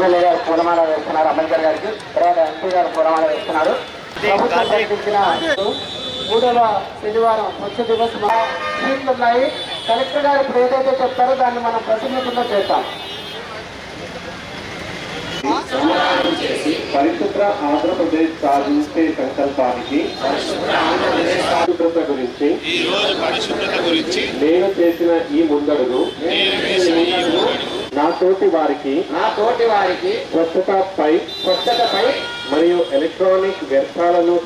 MLA గారు పూలమాల వేస్తున్నారు అంబేద్కర్ గారికి. తర్వాత ఎంపీ గారు పూలమాల వేస్తున్నారు. మూడవ శనివారం స్వచ్ఛ దివస్ సీట్లు ఉన్నాయి. కలెక్టర్ గారు ఇప్పుడు ఏదైతే చెప్తారో దాన్ని మనం ప్రతినిధుల్లో చేస్తాం పరిశుభ్ర ఆంధ్రప్రదేశ్ సాధించే సంకల్పానికి పరిశుభ్రత గురించి ఈ రోజు పరిశుభ్రత గురించి నేను చేసిన ఈ ముందడుగు నా తోటి వారికి నా తోటి వారికి స్వచ్ఛతపై స్వచ్ఛతపై మరియు ఎలక్ట్రానిక్ వ్యర్థాలను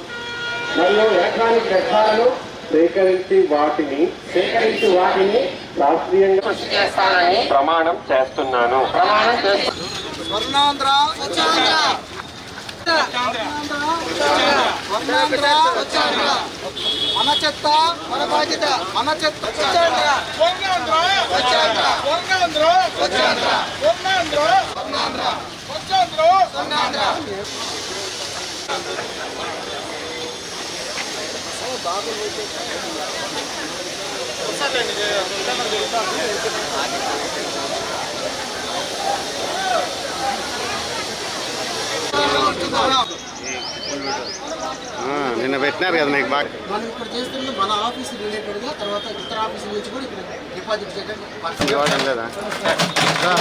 మరియు ఎలక్ట్రానిక్ వ్యర్థాలను సేకరించి వాటిని సేకరించి వాటిని శాస్త్రీయంగా చేస్తానని ప్రమాణం చేస్తున్నాను. ప్రమాణం మన చెత్త మన బాధ్యత. మన చెత్త నిన్న పెట్టినారు కదా మీకు బాగా. మనం ఇక్కడ చేస్తున్న మన ఆఫీస్ రిలేటెడ్గా తర్వాత ఇతర ఆఫీసుల నుంచి కూడా ఇక్కడ డిపాజిట్ చేయడానికి ఇవ్వడం లేదా? ఓ,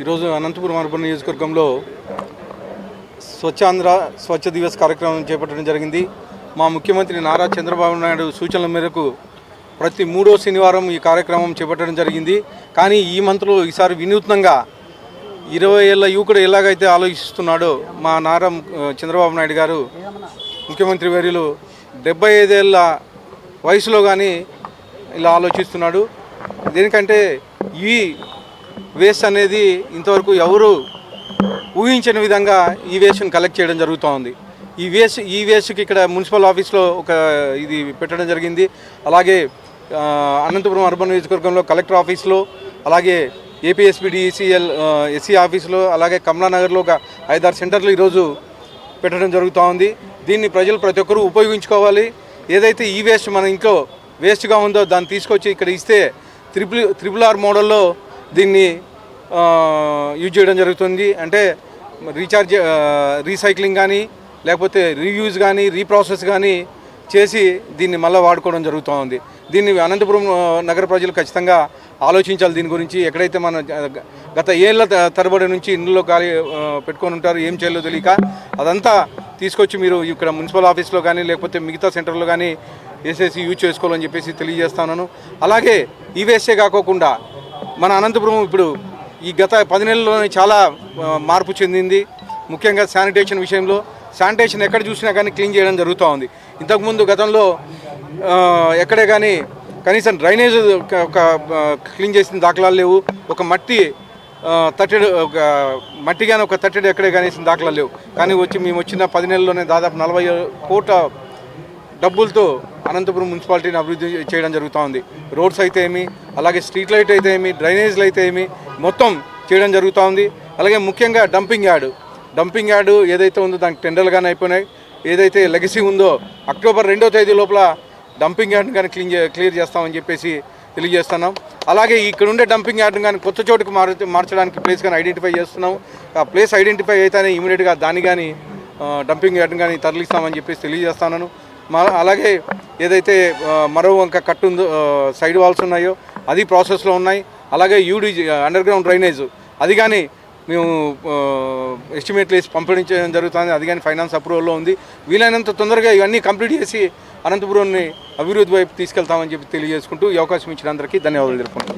ఈరోజు అనంతపురం అర్బన్ నియోజకవర్గంలో స్వచ్ఛాంధ్ర స్వచ్ఛ దివస్ కార్యక్రమం చేపట్టడం జరిగింది. మా ముఖ్యమంత్రి నారా చంద్రబాబు నాయుడు సూచనల మేరకు ప్రతి మూడో శనివారం ఈ కార్యక్రమం చేపట్టడం జరిగింది. కానీ ఈ మంత్లో ఈసారి వినూత్నంగా ఇరవై ఏళ్ళ యువకుడు ఎలాగైతే ఆలోచిస్తున్నాడో మా నారా చంద్రబాబు నాయుడు గారు ముఖ్యమంత్రి వర్యులు డెబ్బై ఐదేళ్ళ వయసులో కానీ ఇలా ఆలోచిస్తున్నాడు. దేనికంటే ఈ వేస్ట్ అనేది ఇంతవరకు ఎవరు ఊహించని విధంగా ఈ వేస్ట్ని కలెక్ట్ చేయడం జరుగుతూ ఉంది. ఈ వేస్ట్ ఈ వేస్ట్కి ఇక్కడ మున్సిపల్ ఆఫీస్లో ఒక ఇది పెట్టడం జరిగింది. అలాగే అనంతపురం అర్బన్ నియోజకవర్గంలో కలెక్టర్ ఆఫీస్లో అలాగే ఏపీఎస్పీడీసీఎల్ ఎస్సీ ఆఫీసులో అలాగే కమలానగర్లో ఒక ఐదారు సెంటర్లు ఈరోజు పెట్టడం జరుగుతూ ఉంది. దీన్ని ప్రజలు ప్రతి ఒక్కరూ ఉపయోగించుకోవాలి. ఏదైతే ఈ వేస్ట్ మన ఇంట్లో వేస్ట్గా ఉందో దాన్ని తీసుకొచ్చి ఇక్కడ ఇస్తే త్రిపుల్ త్రిపుల్ ఆర్ మోడల్లో దీన్ని యూజ్ చేయడం జరుగుతుంది. అంటే రీఛార్జ్ రీసైక్లింగ్ కానీ లేకపోతే రీయూజ్ కానీ రీప్రాసెస్ కానీ చేసి దీన్ని మళ్ళీ వాడుకోవడం జరుగుతూ ఉంది. దీన్ని అనంతపురం నగర ప్రజలు ఖచ్చితంగా ఆలోచించాలి దీని గురించి. ఎక్కడైతే మన గత ఏళ్ళ త- తరబడి నుంచి ఇండ్లలో ఖాళీ పెట్టుకొని ఉంటారు ఏం చేయాలో తెలియక అదంతా తీసుకొచ్చి మీరు ఇక్కడ మున్సిపల్ ఆఫీస్లో కానీ లేకపోతే మిగతా సెంటర్లో కానీ వేసేసి యూజ్ చేసుకోవాలని చెప్పేసి తెలియజేస్తున్నాను అలాగే ఈ వేస్తే కాకోకుండా మన అనంతపురం ఇప్పుడు ఈ గత పది నెలల్లోనే చాలా మార్పు చెందింది. ముఖ్యంగా శానిటేషన్ విషయంలో శానిటేషన్ ఎక్కడ చూసినా కానీ క్లీన్ చేయడం జరుగుతూ ఉంది. ఇంతకుముందు గతంలో ఎక్కడే కానీ కనీసం డ్రైనేజ్ ఒక- క్లీన్ చేసిన దాఖలాలు లేవు. ఒక మట్టి తట్టెడు ఒక మట్టి కానీ ఒక తట్టెడు ఎక్కడే కనీసం దాఖలాలు లేవు. కానీ వచ్చి మేము వచ్చిన పది నెలల్లోనే దాదాపు నలభై కోట్ల డబ్బులతో అనంతపురం మున్సిపాలిటీని అభివృద్ధి చేయడం జరుగుతూ ఉంది. రోడ్స్ అయితే ఏమి అలాగే స్ట్రీట్ లైట్ అయితే ఏమి డ్రైనేజ్లు అయితే ఏమి మొత్తం చేయడం జరుగుతూ ఉంది. అలాగే ముఖ్యంగా డంపింగ్ యార్డు. డంపింగ్ యార్డ్ ఏదైతే ఉందో దానికి టెండర్లు కానీ అయిపోయినాయి. ఏదైతే లెగసీ ఉందో అక్టోబర్ రెండో తేదీ లోపల డంపింగ్ యార్డ్ని కానీ క్లీన్ క్లియర్ చేస్తామని చెప్పేసి తెలియజేస్తున్నాం. అలాగే ఇక్కడ ఉండే డంపింగ్ యార్డ్ని కానీ కొత్త చోటుకు మార్ మార్చడానికి ప్లేస్ కానీ ఐడెంటిఫై చేస్తున్నాం. ఆ ప్లేస్ ఐడెంటిఫై అయితేనే ఇమీడియట్గా దాన్ని కానీ డంపింగ్ యార్డ్ని కానీ తరలిస్తామని చెప్పేసి తెలియజేస్తున్నాను. మా- అలాగే ఏదైతే మరో వంక కట్టు ఉందో సైడ్ వాల్స్ ఉన్నాయో అది ప్రాసెస్లో ఉన్నాయి. అలాగే యూడి అండర్ గ్రౌండ్ డ్రైనేజ్ అది కానీ మేము ఎస్టిమేట్లు వేసి పంపించడం జరుగుతుంది. అది కానీ ఫైనాన్స్ అప్రూవల్లో ఉంది. వీలైనంత తొందరగా ఇవన్నీ కంప్లీట్ చేసి అనంతపురాన్ని అభివృద్ధి వైపు తీసుకెళ్తామని చెప్పి తెలియజేసుకుంటూ ఈ అవకాశం ఇచ్చిన అందరికీ ధన్యవాదాలు తెలుపుకుంటాం